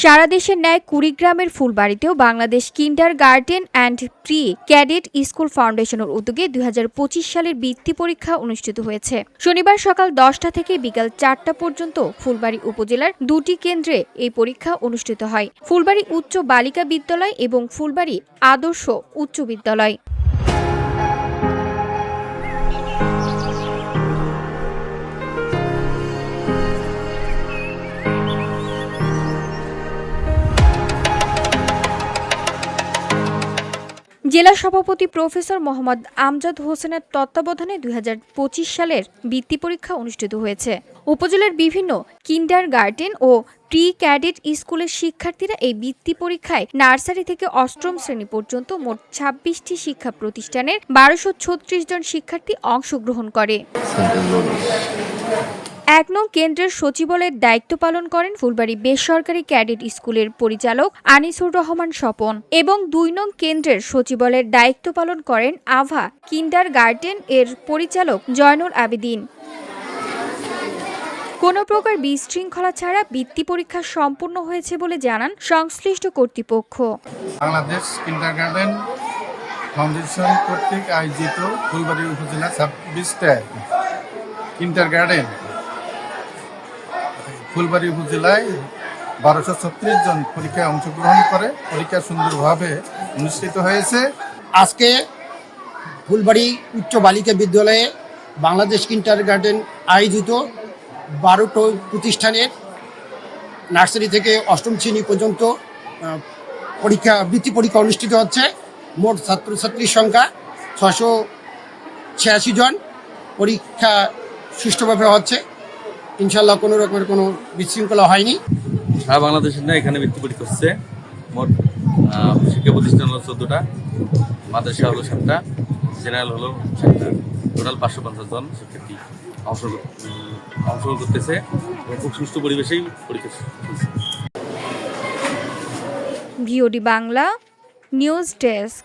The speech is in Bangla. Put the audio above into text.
সারা দেশের ন্যায় কুড়িগ্রামের ফুলবাড়িতেও Bangladesh kindergarten and pre cadet school ফাউন্ডেশনের উদ্যোগে দুই হাজার পঁচিশ সালের বৃত্তি পরীক্ষা অনুষ্ঠিত হয়েছে। শনিবার সকাল দশটা থেকে বিকাল চারটা পর্যন্ত ফুলবাড়ি উপজেলার দুটি কেন্দ্রে এই পরীক্ষা অনুষ্ঠিত হয়। ফুলবাড়ি উচ্চ বালিকা বিদ্যালয় এবং ফুলবাড়ি আদর্শ উচ্চ বিদ্যালয়। জেলা সভাপতি প্রফেসর মোহাম্মদ আমজাদ হোসেনের তত্ত্বাবধানে দুই হাজার পঁচিশ সালের বৃত্তি পরীক্ষা অনুষ্ঠিত হয়েছে। উপজেলার বিভিন্ন কিন্ডার গার্ডেন ও প্রি ক্যাডেট স্কুলের শিক্ষার্থীরা এই বৃত্তি পরীক্ষায় নার্সারি থেকে অষ্টম শ্রেণি পর্যন্ত মোট ছাব্বিশটি শিক্ষা প্রতিষ্ঠানের বারোশো জন শিক্ষার্থী অংশগ্রহণ করে। এক নং কেন্দ্রের সচিবালয়ের দায়িত্ব পালন করেন ফুলবাড়ি বেসরকারি ক্যাডেট স্কুলের পরিচালক আনিসুর রহমান স্বপন এবং দুই নং কেন্দ্রের সচিবালয়ের দায়িত্ব পালন করেন আভা কিন্ডার গার্ডেন এর পরিচালক জয়নুল আবেদিন। কোনো প্রকার বিশৃঙ্খলা ছাড়া বৃত্তি পরীক্ষা সম্পূর্ণ হয়েছে বলে জানান সংশ্লিষ্ট কর্তৃপক্ষ। বাংলাদেশ ফাউন্ডেশন কর্তৃক আয়োজিত ফুলবাড়ি উপজেলা ছাব্বিশটা ফুলবাড়ি উপজেলায় বারোশো ছত্রিশ জন পরীক্ষায় অংশগ্রহণ করে। পরীক্ষা সুন্দরভাবে অনুষ্ঠিত হয়েছে। আজকে ফুলবাড়ি উচ্চ বালিকা বিদ্যালয়ে বাংলাদেশ কিন্টার গার্ডেন আয়োজিত বারোটো প্রতিষ্ঠানের নার্সারি থেকে অষ্টম শ্রেণি পর্যন্ত পরীক্ষা, বৃত্তি পরীক্ষা অনুষ্ঠিত হচ্ছে। মোট ছাত্রছাত্রীর সংখ্যা ছশো ছিয়াশি জন। পরীক্ষা সুষ্ঠুভাবে হচ্ছে। ইনশাল্লাহ কোনো রকমের কোনো বিশৃঙ্খলা হয়নি। সারা বাংলাদেশের না এখানে বৃত্তি পরীক্ষা হচ্ছে মোট শিক্ষা প্রতিষ্ঠান হলো চোদ্দোটা মাদ্রাসা হলো সাতটা জেনারেল হলো সাতটা। টোটাল পাঁচশো পঞ্চাশ জন শিক্ষার্থী অংশগ্রহণ অংশগ্রহণ করতেছে এবং খুব সুস্থ পরিবেশেই পরীক্ষা চলছে। VOD Bangla news desk